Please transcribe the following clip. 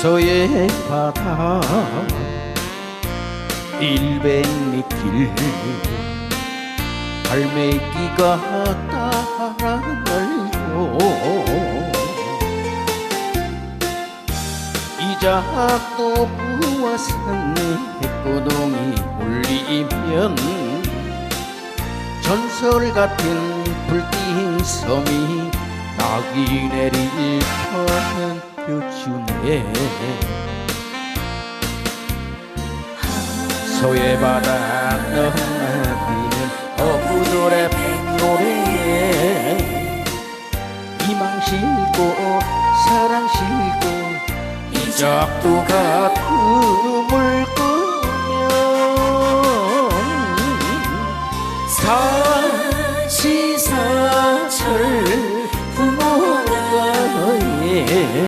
서해 바다. 일백리 길. 갈매기가 따라 날고 이자도 부와산 백고동이 울리면 전설 같은 불빛 섬이 낙이 내릴 뻔한 표준에 소외받아 넘나드는 어부들의 백노래에 희망 싣고 사랑 싣고 이적도가 꿈을 꾸며 사